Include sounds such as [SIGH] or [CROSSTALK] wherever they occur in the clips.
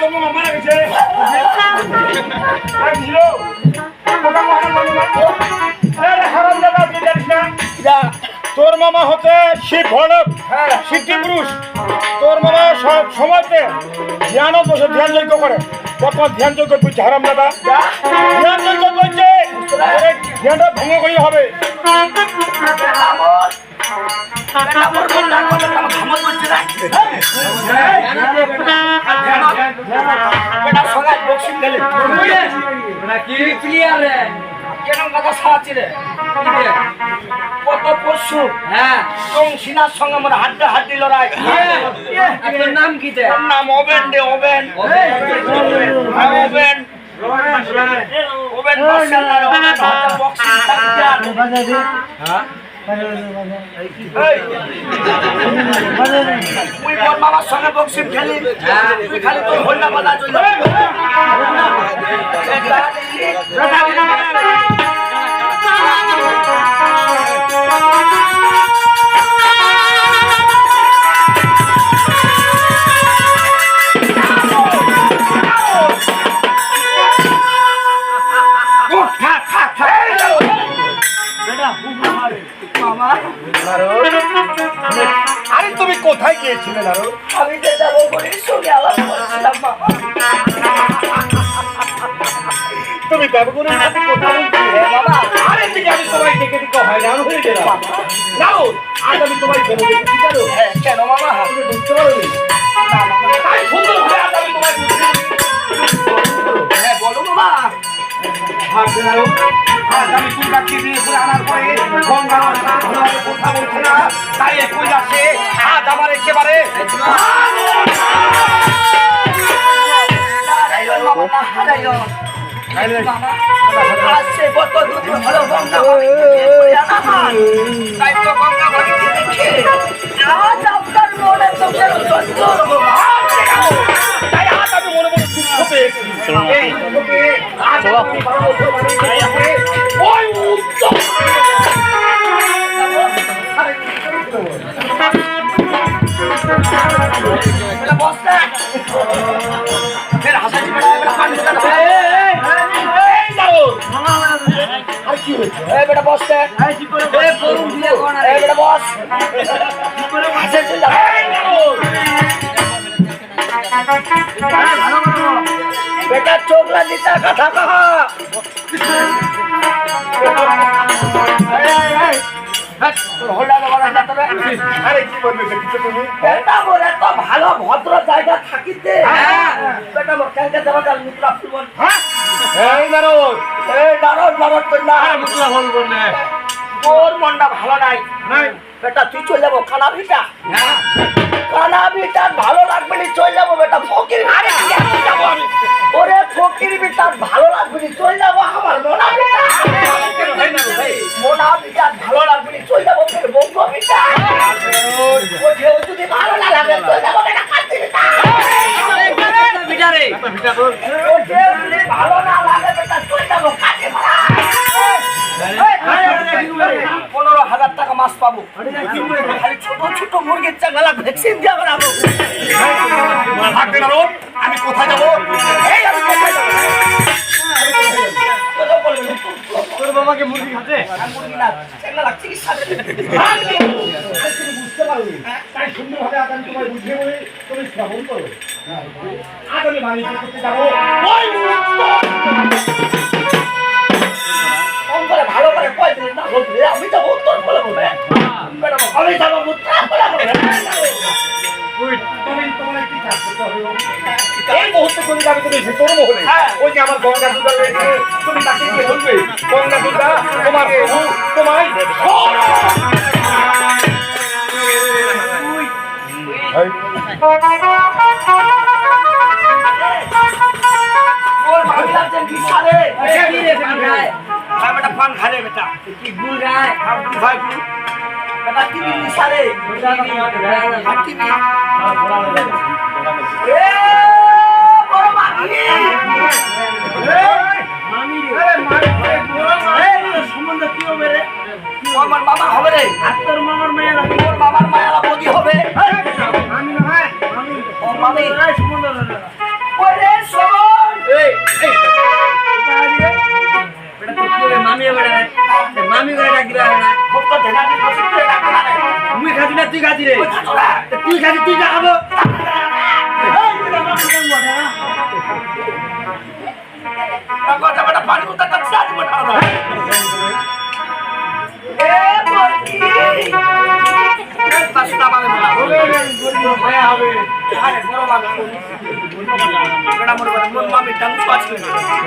তোর মামা মারা গেছে। আর ছিল ওটা মামা আরে হারাম দাদা তুই জানিস না? তোর মামা হচ্ছে শিব ভৈরব সিদ্ধি পুরুষ? তোর মামা সব সময়তে ধ্যান বসে ধ্যান যজ্ঞ করে। বর্তমান ধ্যান যজ্ঞ করছে হারাম দাদা ধ্যান যজ্ঞ করছে ধ্যানটা ভঙ্গ করি হবে। কত পশু এবং সিনার সঙ্গে আমার হাড্ডা হাড্ডি লড়াই নাম কি নাম ওবেন রে ওবেন হ্যাঁ, ওবেন ওবেন বক্সিং আর তুই মোর মামার সঙ্গে বক্সিম খেলি? তুই খালি তোর বাধা চলে গিয়েছিলে নারো আমি যে যাব বলে সঙ্গে আলাপ করছিলাম বাবা। তুমি দেবগুরুর সাথে কথা বলছিলে বাবা। আরে ঠিক আমি তোমায় ডেকে দিতে হয় না হয়ে গেলাম। নাও আজ আমি তোমায় হ্যাঁ, কেন মামা তুমি বুঝতে পারো তাই সুন্দর করে আজ আমি তোমায় হ্যাঁ বলো মামা আমি দুর্গাকে বিয়ে করে আনার পরে গঙ্গা কথা বলছে না তাই একই আছে আজ আমার একেবারে আসছে কত দুদিন হলো গঙ্গা তাই তো গঙ্গা বাড়িতে দেখে বেটা বস্তা এই বেটা বস। হাসাছি যা। বেটা চোখ লাগিটা কথা কহা। [LAUGHS] আরে কি বলবি কিছু তুমি বেটা বলে তো ভালো ভদ্র জায়গা থাকিতে। বেটা মোর কালকে দেওয়া ফুলবন এই এই কন্যা মুখলা বলব তোর মনটা ভালো নাই। নাই। বেটা তুই চলে যাব কানা ভিটা কানা ভিটা ভালো লাগবে নি চলে যাব বেটা ফকির আরে যাব আমি ওরে ফকির ভিটা ভালো লাগবে নি চলে যাব আমার মোনা ভিটা মোনা ভিটা ভালো লাগবে নি চলে যাব ফের বঙ্গ ভিটা ও যদি ভালো না লাগে চলে যাব বেটা কান্তি ভিটা ও ঢেউ যদি ভালো পাবো খালি ছোট ছোট মুরগির চাঙ্গালা ভ্যাকসিন দিয়ে বেড়াবো থাকবে না আমি কোথায় যাব? এই আমি কোথায় যাব? কোথাও বলবে না। তোর বাবাকে মুরগি খাতে মুরগি না, সেগুলো রাখছি কি সাথে? বুঝতে পারবে তাই সুন্দরভাবে আজ আমি তোমায় বুঝিয়ে বলে তুমি শ্রবণ করো আজ আমি বাণিজ্য করতে যাব। ওই যাবে তুমি ভেতর মহলে হ্যাঁ। ওই যে আমার গঙ্গা দুর্গা রয়েছে তুমি তাকে গিয়ে বলবে গঙ্গা দুর্গা তোমার প্রভু তোমায় বেটা পান খালে বেটা। কি গুল খায় ভাই বেটা কি সারে আর কি এ আমার মামা হবে রে আর তোর মামার মেয়ের মামার মায়ালা বদি হবে আমি না হয় মামি ও মামি এই সম্বন্ধ রে ওই রে এই এই বেটা তুই কি রে মামি বেটা রে মামি করে ডাকি রে খুব তো দেখা দিন বসে তুই ডাক রে মুই খাতি না তুই খাতি রে তুই খাতি তুই খাব কথা বেটা পানি বেটা 对 [LAUGHS] 的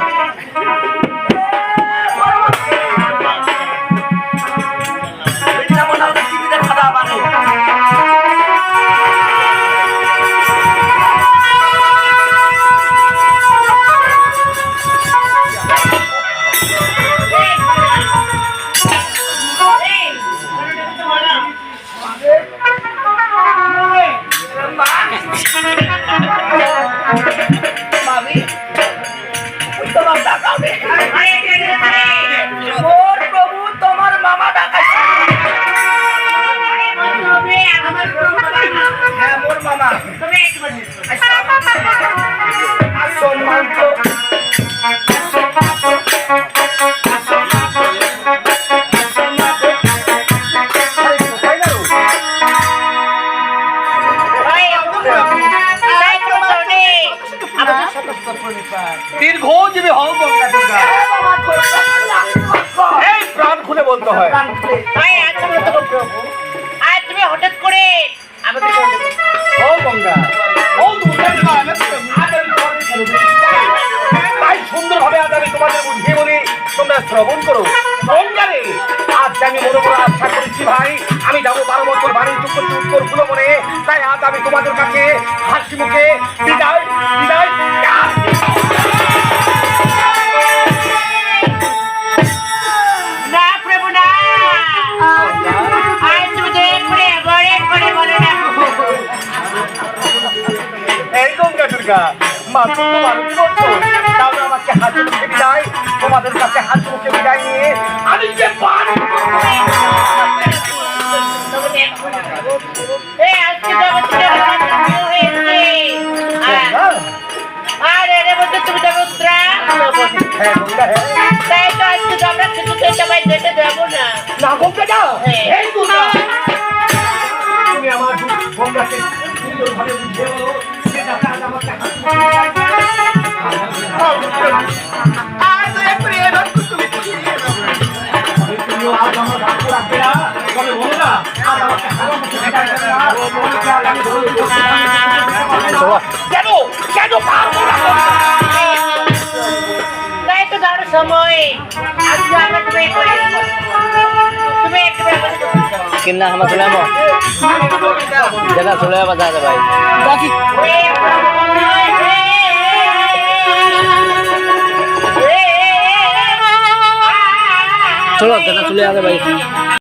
দীর্ঘজীবী হও গঙ্গা দুর্গা। এই প্রাণ খুলে বলতে হয়। তুমি হঠাৎ করে আমাকে ও গঙ্গা। ও তাই সুন্দরভাবে আজ আমি তোমাদের বুঝিয়ে বলি তোমরা শ্রবণ করো। গঙ্গা রে আজ আমি মনে করে আশা করেছি ভাই আমি যাব বারো বছর বাণিজ্য করছি উত্তরগুলো মনে তাই আজ আমি তোমাদের কাছে হাসি মুখে বিদায় বিদায় মা, তোমার তাহলে আমাকে হাত মুখে বিদায়, তোমাদের কাছে হাত মুখে বিদায় নিয়ে আমি যে পারি সময় আজকে আমরা তুমি করে তুমি একটু ব্যাপার কিন্না হামা চলে আমো দেখা